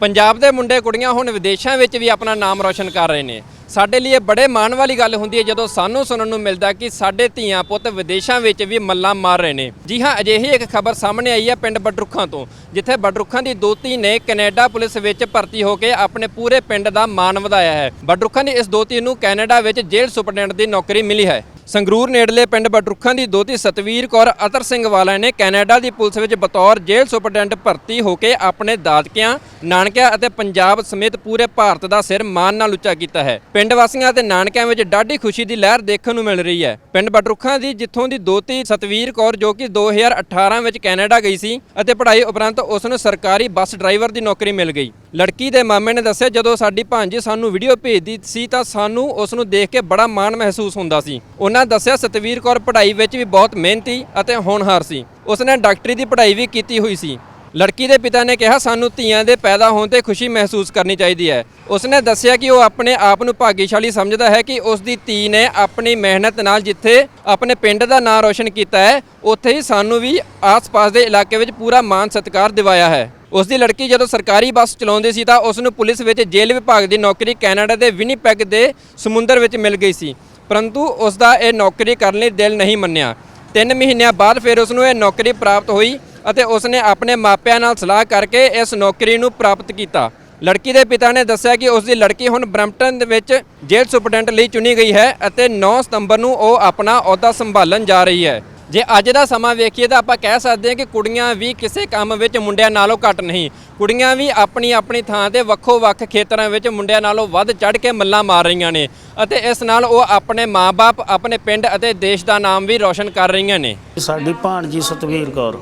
ਪੰਜਾਬ ਦੇ ਮੁੰਡੇ ਕੁੜੀਆਂ ਹੁਣ ਵਿਦੇਸ਼ਾਂ ਵਿੱਚ ਵੀ ਆਪਣਾ ਨਾਮ ਰੌਸ਼ਨ ਕਰ ਰਹੇ ਨੇ। ਸਾਡੇ ਲਈ ਇਹ ਬੜੇ ਮਾਣ ਵਾਲੀ ਗੱਲ ਹੁੰਦੀ ਹੈ ਜਦੋਂ ਸਾਨੂੰ ਸੁਣਨ ਨੂੰ ਮਿਲਦਾ ਕਿ ਸਾਡੇ ਧੀਆਂ ਪੁੱਤ ਵਿਦੇਸ਼ਾਂ ਵਿੱਚ ਵੀ ਮੱਲਾਂ ਮਾਰ ਰਹੇ ਨੇ। ਜੀ ਹਾਂ, ਅਜਿਹੀ ਇੱਕ ਖਬਰ ਸਾਹਮਣੇ ਆਈ ਹੈ ਪਿੰਡ ਬਡਰੁੱਖਾਂ ਤੋਂ, ਜਿੱਥੇ ਬਡਰੁੱਖਾਂ ਦੀ ਦੋਤੀ ਨੇ ਕੈਨੇਡਾ ਪੁਲਿਸ ਵਿੱਚ ਭਰਤੀ ਹੋ ਕੇ ਆਪਣੇ ਪੂਰੇ ਪਿੰਡ ਦਾ ਮਾਣ ਵਧਾਇਆ ਹੈ। ਬਡਰੁੱਖਾਂ ਦੀ ਇਸ ਦੋਤੀ ਨੂੰ ਕੈਨੇਡਾ ਵਿੱਚ ਜੇਲ੍ਹ ਸੁਪਰਡੈਂਟ ਦੀ ਨੌਕਰੀ ਮਿਲੀ ਹੈ। ਸੰਗਰੂਰ ਨੇੜਲੇ ਪਿੰਡ ਬਡਰੁੱਖਾਂ ਦੀ ਦੋਤੀ ਸਤਵੀਰ ਕੌਰ ਅਤਰ ਸਿੰਘ ਵਾਲਾ ਨੇ ਕੈਨੇਡਾ ਦੀ ਪੁਲਿਸ ਵਿੱਚ ਬਤੌਰ ਜੇਲ੍ਹ ਸੁਪਰਡੈਂਟ ਭਰਤੀ ਹੋ ਕੇ ਆਪਣੇ ਦਾਦਕਿਆਂ, ਨਾਨਕਿਆਂ ਅਤੇ ਪੰਜਾਬ ਸਮੇਤ ਪੂਰੇ ਭਾਰਤ ਦਾ ਸਿਰ ਮਾਣ ਨਾਲ ਉੱਚਾ ਕੀਤਾ ਹੈ। ਪਿੰਡ ਵਾਸੀਆਂ ਅਤੇ ਨਾਨਕਿਆਂ ਵਿੱਚ ਡਾਢੀ ਖੁਸ਼ੀ ਦੀ ਲਹਿਰ ਦੇਖਣ ਨੂੰ ਮਿਲ ਰਹੀ ਹੈ। ਪਿੰਡ ਬਟਰੁੱਖਾਂ ਦੀ ਜਿੱਥੋਂ ਦੀ ਦੋਤੀ ਸਤਵੀਰ ਕੌਰ ਜੋ ਕਿ 2018 ਵਿੱਚ ਕੈਨੇਡਾ ਗਈ ਸੀ ਅਤੇ ਪੜ੍ਹਾਈ ਉਪਰੰਤ ਉਸ ਨੂੰ ਸਰਕਾਰੀ ਬੱਸ ਡਰਾਈਵਰ ਦੀ ਨੌਕਰੀ ਮਿਲ ਗਈ। ਲੜਕੀ ਦੇ ਮਾਮੇ ਨੇ ਦੱਸਿਆ, ਜਦੋਂ ਸਾਡੀ ਭਾਂਜੀ ਸਾਨੂੰ ਵੀਡੀਓ ਭੇਜਦੀ ਸੀ ਤਾਂ ਸਾਨੂੰ ਉਸ ਨੂੰ ਦੇਖ ਕੇ ਬੜਾ ਮਾਣ ਮਹਿਸੂਸ ਹੁੰਦਾ ਸੀ। ਉਹਨਾਂ ਦੱਸਿਆ, ਸਤਵੀਰ ਕੌਰ ਪੜ੍ਹਾਈ ਵਿੱਚ ਵੀ ਬਹੁਤ ਮਿਹਨਤੀ ਅਤੇ ਹੋਣਹਾਰ ਸੀ। ਉਸਨੇ ਡਾਕਟਰੀ ਦੀ ਪੜ੍ਹਾਈ ਵੀ ਕੀਤੀ ਹੋਈ ਸੀ। ਲੜਕੀ ਦੇ ਪਿਤਾ ਨੇ ਕਿਹਾ, ਸਾਨੂੰ ਧੀਆਂ ਦੇ ਪੈਦਾ ਹੋਣ ਤੇ ਖੁਸ਼ੀ ਮਹਿਸੂਸ ਕਰਨੀ ਚਾਹੀਦੀ ਹੈ। ਉਸਨੇ ਦੱਸਿਆ ਕਿ ਉਹ ਆਪਣੇ ਆਪ ਨੂੰ ਭਾਗੀਸ਼ਾਲੀ ਸਮਝਦਾ ਹੈ ਕਿ ਉਸ ਦੀ ਧੀ ਨੇ ਆਪਣੀ ਮਿਹਨਤ ਨਾਲ ਜਿੱਥੇ ਆਪਣੇ ਪਿੰਡ ਦਾ ਨਾਂ ਰੋਸ਼ਨ ਕੀਤਾ ਹੈ, ਉੱਥੇ ਹੀ ਸਾਨੂੰ ਵੀ ਆਸ-ਪਾਸ ਦੇ ਇਲਾਕੇ ਵਿੱਚ ਪੂਰਾ ਮਾਣ ਸਤਿਕਾਰ ਦਿਵਾਇਆ ਹੈ। ਉਸ ਦੀ ਲੜਕੀ ਜਦੋਂ ਸਰਕਾਰੀ ਬੱਸ ਚਲਾਉਂਦੀ ਸੀ ਤਾਂ ਉਸ ਨੂੰ ਪੁਲਿਸ ਵਿੱਚ ਜੇਲ੍ਹ ਵਿਭਾਗ ਦੀ ਨੌਕਰੀ ਕੈਨੇਡਾ ਦੇ ਵਿਨੀਪੈਗ ਦੇ ਸਮੁੰਦਰ ਵਿੱਚ ਮਿਲ ਗਈ ਸੀ। ਪਰੰਤੂ ਉਸ ਦਾ ਇਹ ਨੌਕਰੀ ਕਰਨ ਲਈ ਦਿਲ ਨਹੀਂ ਮੰਨਿਆ। ਤਿੰਨ ਮਹੀਨਿਆਂ ਬਾਅਦ ਫਿਰ ਉਸ ਨੂੰ ਇਹ ਨੌਕਰੀ ਪ੍ਰਾਪਤ ਹੋਈ ਅਤੇ ਉਸ ਨੇ ਆਪਣੇ ਮਾਪਿਆਂ ਨਾਲ ਸਲਾਹ ਕਰਕੇ ਇਸ ਨੌਕਰੀ ਨੂੰ ਪ੍ਰਾਪਤ ਕੀਤਾ। ਲੜਕੀ ਦੇ ਪਿਤਾ ਨੇ ਦੱਸਿਆ ਕਿ ਉਸ ਦੀ ਲੜਕੀ ਹੁਣ ਬਰੈਂਪਟਨ ਦੇ ਵਿੱਚ ਜੇਲ੍ਹ ਸੁਪਰਡੈਂਟ ਲਈ ਚੁਣੀ ਗਈ ਹੈ ਅਤੇ 9 ਸਤੰਬਰ ਨੂੰ ਉਹ ਆਪਣਾ ਅਹੁਦਾ ਸੰਭਾਲਣ ਜਾ ਰਹੀ ਹੈ। ਜੇ ਅੱਜ ਦਾ ਸਮਾਂ ਵੇਖੀਏ ਤਾਂ ਆਪਾਂ ਕਹਿ ਸਕਦੇ ਹਾਂ ਕਿ ਕੁੜੀਆਂ ਵੀ ਕਿਸੇ ਕੰਮ ਵਿੱਚ ਮੁੰਡਿਆਂ ਨਾਲੋਂ ਘੱਟ ਨਹੀਂ। ਕੁੜੀਆਂ ਵੀ ਆਪਣੀ ਆਪਣੀ ਥਾਂ ਤੇ ਵੱਖੋ ਵੱਖ ਖੇਤਰਾਂ ਵਿੱਚ ਮੁੰਡਿਆਂ ਨਾਲੋਂ ਵੱਧ ਚੜ ਕੇ ਮੱਲਾਂ ਮਾਰ ਰਹੀਆਂ ਨੇ ਅਤੇ ਇਸ ਨਾਲ ਉਹ ਆਪਣੇ ਮਾਪੇ ਆਪਣੇ ਪਿੰਡ ਅਤੇ ਦੇਸ਼ ਦਾ ਨਾਮ ਵੀ ਰੌਸ਼ਨ ਕਰ ਰਹੀਆਂ ਨੇ। ਸਾਡੀ ਭਾਣਜੀ ਸਤਵੀਰ ਕੌਰ,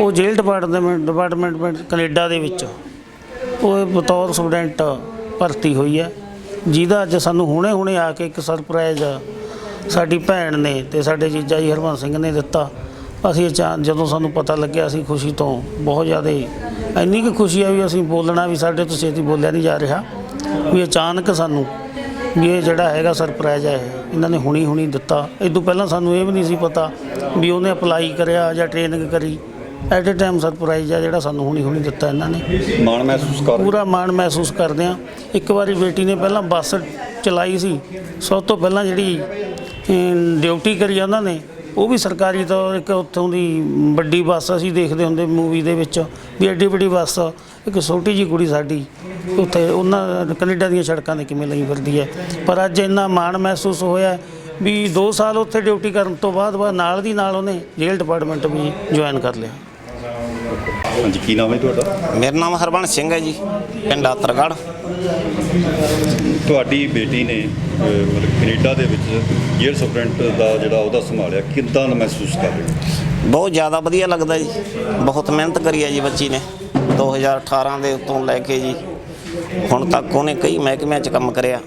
ਉਹ ਜੇਲ੍ਹ ਡਿਪਾਰਟਮੈਂਟ ਡਿਪਾਰਟਮੈਂਟ ਕੈਨੇਡਾ ਦੇ ਵਿੱਚ। ਉਹ ਬਤੌਰ ਸਟੂਡੈਂਟ ਭਰਤੀ ਹੋਈ ਹੈ। ਜਿਹਦਾ ਅੱਜ ਸਾਨੂੰ ਹੁਣੇ ਹੁਣੇ ਆ ਕੇ ਇੱਕ ਸਰਪ੍ਰਾਈਜ਼ ਸਾਡੀ ਭੈਣ ਨੇ ਤੇ ਸਾਡੇ ਜੀਜਾ ਜੀ ਹਰਮਨ ਸਿੰਘ ਨੇ ਦਿੱਤਾ। ਅਸੀਂ ਅਚਾਂ ਜਦੋਂ ਸਾਨੂੰ ਪਤਾ ਲੱਗਿਆ ਅਸੀਂ ਖੁਸ਼ੀ ਤੋਂ ਬਹੁਤ ਜ਼ਿਆਦਾ ਇੰਨੀ ਕੁ ਖੁਸ਼ੀ ਆ ਵੀ ਅਸੀਂ ਬੋਲਣਾ ਵੀ ਸਾਡੇ ਤੋਂ ਛੇਤੀ ਬੋਲਿਆ ਨਹੀਂ ਜਾ ਰਿਹਾ। ਵੀ ਅਚਾਨਕ ਸਾਨੂੰ ਵੀ ਇਹ ਜਿਹੜਾ ਹੈਗਾ ਸਰਪ੍ਰਾਈਜ਼ ਹੈ ਇਹ ਇਹਨਾਂ ਨੇ ਹੁਣੀ ਹੁਣੀ ਦਿੱਤਾ। ਇਹ ਤੋਂ ਪਹਿਲਾਂ ਸਾਨੂੰ ਇਹ ਵੀ ਨਹੀਂ ਸੀ ਪਤਾ ਵੀ ਉਹਨੇ ਅਪਲਾਈ ਕਰਿਆ ਜਾਂ ਟ੍ਰੇਨਿੰਗ ਕਰੀ। ਐਟ ਅ ਟਾਈਮ ਸਰਪ੍ਰਾਈਜ਼ ਆ ਜਿਹੜਾ ਸਾਨੂੰ ਹੁਣੀ ਹੁਣੀ ਦਿੱਤਾ ਇਹਨਾਂ ਨੇ। ਮਾਣ ਮਹਿਸੂਸ ਕਰ ਪੂਰਾ ਮਾਣ ਮਹਿਸੂਸ ਕਰਦੇ ਆ। ਇੱਕ ਵਾਰੀ ਬੇਟੀ ਨੇ ਪਹਿਲਾਂ ਬੱਸ ਚਲਾਈ ਸੀ। ਸਭ ਤੋਂ ਪਹਿਲਾਂ ਜਿਹੜੀ ਡਿਊਟੀ ਕਰੀ ਉਹਨਾਂ ਨੇ ਉਹ ਵੀ ਸਰਕਾਰੀ ਤੌਰ ਇੱਕ ਉੱਥੋਂ ਦੀ ਵੱਡੀ ਬੱਸ ਅਸੀਂ ਦੇਖਦੇ ਹੁੰਦੇ ਮੂਵੀ ਦੇ ਵਿੱਚ ਵੀ ਐਡੀ ਵੱਡੀ ਬੱਸ ਇੱਕ ਛੋਟੀ ਜੀ ਕੁੜੀ ਸਾਡੀ ਉੱਥੇ ਉਹਨਾਂ ਕੈਨੇਡਾ ਦੀਆਂ ਸੜਕਾਂ ਤੇ ਕਿਵੇਂ ਲਈ ਫਿਰਦੀ ਹੈ। ਪਰ ਅੱਜ ਇੰਨਾ ਮਾਣ ਮਹਿਸੂਸ ਹੋਇਆ ਵੀ 2 ਸਾਲ ਉੱਥੇ ਡਿਊਟੀ ਕਰਨ ਤੋਂ ਬਾਅਦ ਬਾਅਦ ਨਾਲ ਦੀ ਨਾਲ ਉਹਨੇ ਜੇਲ੍ਹ ਡਿਪਾਰਟਮੈਂਟ ਵੀ ਜੁਆਇਨ ਕਰ ਲਿਆ। ਹਾਂਜੀ ਕੀ ਨਾਮ ਹੈ ਤੁਹਾਡਾ? ਮੇਰਾ ਨਾਮ ਹਰਬੰਸ ਸਿੰਘ ਹੈ ਜੀ ਪਿੰਡ ਆਤਰਗੜ੍ਹ। ਤੁਹਾਡੀ ਬੇਟੀ ਨੇ ਅਹ, ਮਤਲਬ ਕੈਨੇਡਾ ਦੇ ਵਿੱਚ ਜੇਲ੍ਹ ਸੁਪਰਡੈਂਟ ਦਾ ਜਿਹੜਾ ਉਹਦਾ ਸੰਭਾਲਿਆ ਕਿੱਦਾਂ ਦਾ ਮਹਿਸੂਸ ਕਰ ਰਹੇ ਹੋ? ਬਹੁਤ ਜ਼ਿਆਦਾ ਵਧੀਆ ਲੱਗਦਾ ਜੀ। ਬਹੁਤ ਮਿਹਨਤ ਕਰੀ ਹੈ ਜੀ ਬੱਚੀ ਨੇ। 2018 ਦੇ ਤੋਂ ਲੈ ਕੇ ਜੀ ਹੁਣ ਤੱਕ ਉਹਨੇ ਕਈ ਮਹਿਕਮਿਆਂ 'ਚ ਕੰਮ ਕਰਿਆ।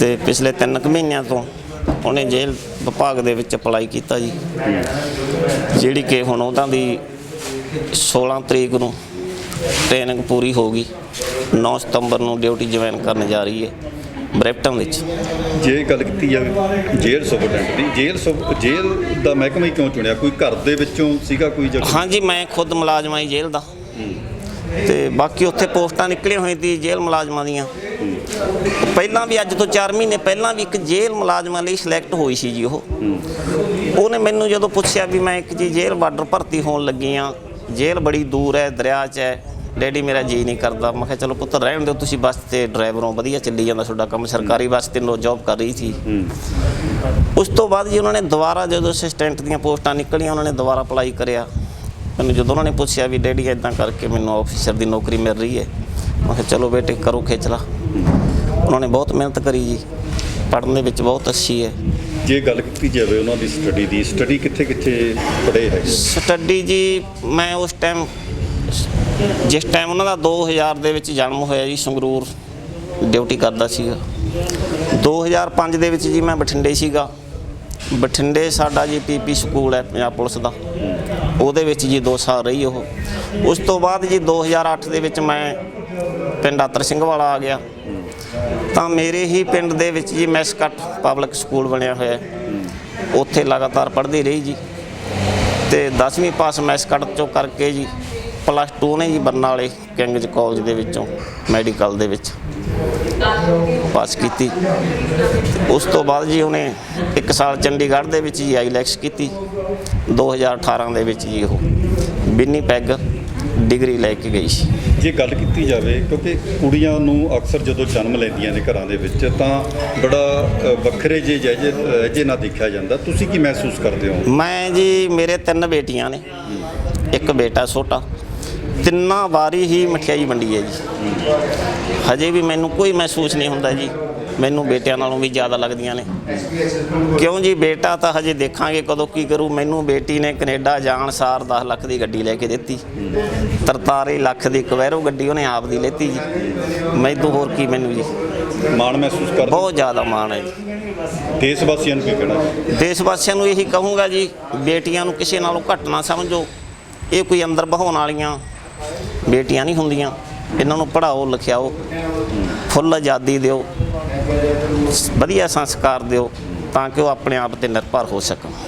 ਤੇ ਪਿਛਲੇ 3 ਕੁ ਮਹੀਨਿਆਂ ਤੋਂ ਉਹਨੇ ਜੇਲ੍ਹ ਵਿਭਾਗ ਦੇ ਵਿੱਚ ਅਪਲਾਈ ਕੀਤਾ ਜੀ। ਜਿਹੜੀ ਕਿ ਹੁਣ ਉਹਨਾਂ ਦੀ 16 ਤਰੀਕ ਨੂੰ ਟ੍ਰੇਨਿੰਗ ਪੂਰੀ ਹੋ ਗਈ। 9 ਸਤੰਬਰ ਨੂੰ ਡਿਊਟੀ ਜੁਆਇਨ ਕਰਨ ਜਾ ਰਹੀ ਹੈ ਬ੍ਰੈਪਟਨ ਵਿੱਚ। ਜੇ ਗੱਲ ਕੀਤੀ ਜਾਵੇ ਜੇਲ੍ਹ ਸੁਪਰਡੈਂਟ ਦੀ ਜੇਲ੍ਹ ਸੁਪ- ਜੇਲ੍ਹ ਦਾ ਮਹਿਕਮਾ ਹੀ ਕਿਉਂ ਚੁਣਿਆ? ਕੋਈ ਘਰ ਦੇ ਵਿੱਚੋਂ ਸੀਗਾ ਕੋਈ ਜਗ੍ਹਾ ਹਾਂਜੀ ਮੈਂ ਖੁਦ ਮੁਲਾਜ਼ਮ ਹਾਂ ਜੀ ਜੇਲ੍ਹ ਦਾ। ਤੇ ਬਾਕੀ ਉੱਥੇ ਪੋਸਟਾਂ ਨਿਕਲੀਆਂ ਹੋਈਆਂ ਸੀ ਜੇਲ੍ਹ ਮੁਲਾਜ਼ਮਾਂ ਦੀਆਂ। ਪਹਿਲਾਂ ਵੀ ਅੱਜ ਤੋਂ 4 ਮਹੀਨੇ ਪਹਿਲਾਂ ਵੀ ਇੱਕ ਜੇਲ੍ਹ ਮੁਲਾਜ਼ਮਾਂ ਲਈ ਸਿਲੈਕਟ ਹੋਈ ਸੀ ਜੀ ਉਹ। ਉਹਨੇ ਮੈਨੂੰ ਜਦੋਂ ਪੁੱਛਿਆ ਵੀ ਮੈਂ ਇੱਕ ਜੀ ਜੇਲ੍ਹ ਬਾਰਡਰ ਭਰਤੀ ਹੋਣ ਲੱਗੀ ਆ ਜੇਲ੍ਹ ਬੜੀ ਦੂਰ ਹੈ ਦਰਿਆ 'ਚ ਹੈ। ਡੈਡੀ ਮੇਰਾ ਜੀ ਨਹੀਂ ਕਰਦਾ। ਮੈਂ ਕਿਹਾ ਚਲੋ ਪੁੱਤ ਰਹਿਣ ਦਿਓ ਤੁਸੀਂ ਬੱਸ ਤੇ ਡਰਾਈਵਰੋਂ ਵਧੀਆ ਚੱਲੀ ਜਾਂਦਾ ਤੁਹਾਡਾ ਕੰਮ। ਸਰਕਾਰੀ ਬੱਸ ਤੇ ਨੋ ਜੌਬ ਕਰ ਰਹੀ ਸੀ। ਉਸ ਤੋਂ ਬਾਅਦ ਜੀ ਉਹਨਾਂ ਨੇ ਦੁਬਾਰਾ ਜਦੋਂ ਅਸਿਸਟੈਂਟ ਦੀਆਂ ਪੋਸਟਾਂ ਨਿਕਲੀਆਂ ਉਹਨਾਂ ਨੇ ਦੁਬਾਰਾ ਅਪਲਾਈ ਕਰਿਆ। ਮੈਨੂੰ ਜਦੋਂ ਉਹਨਾਂ ਨੇ ਪੁੱਛਿਆ ਵੀ ਡੈਡੀ ਇਦਾਂ ਕਰਕੇ ਮੈਨੂੰ ਆਫੀਸਰ ਦੀ ਨੌਕਰੀ ਮਿਲ ਰਹੀ ਹੈ? ਮੈਂ ਕਿਹਾ ਚਲੋ ਬੇਟੇ ਕਰੋ ਖੇਚਲਾ। ਉਹਨਾਂ ਨੇ ਬਹੁਤ ਮਿਹਨਤ ਕਰੀ ਜੀ। ਪੜ੍ਹਨ ਦੇ ਵਿੱਚ ਬਹੁਤ ਅੱਛੀ ਹੈ। ਜੇ ਗੱਲ ਕੀਤੀ ਜਾਵੇ ਉਹਨਾਂ ਦੀ ਸਟੱਡੀ ਦੀ ਸਟੱਡੀ ਕਿੱਥੇ ਕਿੱਥੇ ਪੜ੍ਹੇ ਹੈਗੇ? ਸਟੱਡੀ ਜੀ, ਮੈਂ ਉਸ ਟਾਈਮ ਜਿਸ ਟਾਈਮ ਉਹਨਾਂ ਦਾ 2000 ਦੇ ਵਿੱਚ ਜਨਮ ਹੋਇਆ ਜੀ, ਸੰਗਰੂਰ ਡਿਊਟੀ ਕਰਦਾ ਸੀਗਾ। 2005 ਦੇ ਵਿੱਚ ਜੀ ਮੈਂ ਬਠਿੰਡੇ ਸੀਗਾ। ਬਠਿੰਡੇ ਸਾਡਾ ਜੀ ਪੀਪੀ ਸਕੂਲ ਹੈ ਪੰਜਾਬ ਪੁਲਿਸ ਦਾ। ਉਹਦੇ ਵਿੱਚ ਜੀ 2 ਸਾਲ ਰਹੀ ਉਹ। ਉਸ ਤੋਂ ਬਾਅਦ ਜੀ 2008 ਦੇ ਵਿੱਚ ਮੈਂ ਪਿੰਡ ਆਤਰ ਸਿੰਘ ਵਾਲਾ ਆ ਗਿਆ। ਤਾਂ ਮੇਰੇ ਹੀ ਪਿੰਡ ਦੇ ਵਿੱਚ ਜੀ ਮੈਸਕਟ ਪਬਲਿਕ ਸਕੂਲ ਬਣਿਆ ਹੋਇਆ ਉੱਥੇ ਲਗਾਤਾਰ ਪੜ੍ਹਦੀ ਰਹੀ ਜੀ। ਤੇ 10ਵੀਂ ਪਾਸ ਮੈਸਕਟ ਚੋਂ ਕਰਕੇ ਜੀ ਪਲੱਸ 2 ਨੇ ਜੀ ਬਰਨਾਲੇ ਕਿੰਗਜ਼ ਕਾਲਜ ਦੇ ਵਿੱਚੋਂ ਮੈਡੀਕਲ ਦੇ ਵਿੱਚ ਪਾਸ ਕੀਤੀ। ਉਸ ਤੋਂ ਬਾਅਦ ਜੀ ਉਹਨੇ 1 ਸਾਲ ਚੰਡੀਗੜ੍ਹ ਦੇ ਵਿੱਚ ਜੀ ਆਈਲੈਕਸ ਕੀਤੀ। 2018 ਦੇ ਵਿੱਚ ਜੀ ਉਹ। ਬਿੰਨੀ ਪੈਗ ਡਿਗਰੀ ਲੈ ਕੇ ਗਈ ਸੀ। ਜੇ ਗੱਲ ਕੀਤੀ ਜਾਵੇ ਕਿਉਂਕਿ ਕੁੜੀਆਂ ਨੂੰ ਅਕਸਰ ਜਦੋਂ ਜਨਮ ਲੈਂਦੀਆਂ ਨੇ ਘਰਾਂ ਦੇ ਵਿੱਚ ਤਾਂ ਬੜਾ ਵੱਖਰੇ ਜੇ ਜਿਹੇ ਜੇ ਨਾ ਦੇਖਿਆ ਜਾਂਦਾ। ਤੁਸੀਂ ਕੀ ਮਹਿਸੂਸ ਕਰਦੇ ਹੋ? ਮੈਂ ਜੀ ਮੇਰੇ ਤਿੰਨ ਬੇਟੀਆਂ ਨੇ। ਇੱਕ ਬੇਟਾ ਛੋਟਾ। ਤਿੰਨਾਂ ਵਾਰੀ ਹੀ ਮਠਿਆਈ ਵੰਡੀ ਹੈ ਜੀ। ਹਜੇ ਵੀ ਮੈਨੂੰ ਕੋਈ ਮਹਿਸੂਸ ਨਹੀਂ ਹੁੰਦਾ ਜੀ। ਮੈਨੂੰ ਬੇਟਿਆਂ ਨਾਲੋਂ ਵੀ ਜ਼ਿਆਦਾ ਲੱਗਦੀਆਂ ਨੇ। ਕਿਉਂ ਜੀ? ਬੇਟਾ ਤਾਂ ਹਜੇ ਦੇਖਾਂਗੇ ਕਦੋਂ ਕੀ ਕਰੂ। ਮੈਨੂੰ ਬੇਟੀ ਨੇ ਕੈਨੇਡਾ ਜਾਣ ਸਾਰ 10 ਲੱਖ ਦੀ ਗੱਡੀ ਲੈ ਕੇ ਦਿੱਤੀ। 43 ਲੱਖ ਦੀ ਕਵੈਰੋ ਗੱਡੀ ਉਹਨੇ ਆਪ ਦੀ ਲੈਤੀ ਜੀ। ਮੈਨੂੰ ਹੋਰ ਕੀ ਮੈਨੂੰ ਜੀ? ਮਾਣ ਮਹਿਸੂਸ ਕਰਦੇ? ਬਹੁਤ ਜ਼ਿਆਦਾ ਮਾਣ ਹੈ ਜੀ। ਦੇਸ਼ ਵਾਸੀਆਂ ਨੂੰ ਕੀ ਕਹਿਣਾ ਦੇਸ਼ ਵਾਸੀਆਂ ਨੂੰ ਇਹੀ ਕਹੂੰਗਾ ਜੀ ਬੇਟੀਆਂ ਨੂੰ ਕਿਸੇ ਨਾਲੋਂ ਘੱਟ ਨਾ ਸਮਝੋ। ਇਹ ਕੋਈ ਅੰਦਰ ਬਹਾਉਣ ਵਾਲੀਆਂ ਬੇਟੀਆਂ ਨਹੀਂ ਹੁੰਦੀਆਂ। ਇਹਨਾਂ ਨੂੰ ਪੜ੍ਹਾਓ ਲਿਖਾਓ ਫੁੱਲ ਆਜ਼ਾਦੀ ਦਿਓ, ਵਧੀਆ ਸੰਸਕਾਰ ਦਿਓ ਤਾਂ ਕਿ ਉਹ ਆਪਣੇ ਆਪ ਤੇ ਨਿਰਭਰ ਹੋ ਸਕਣ।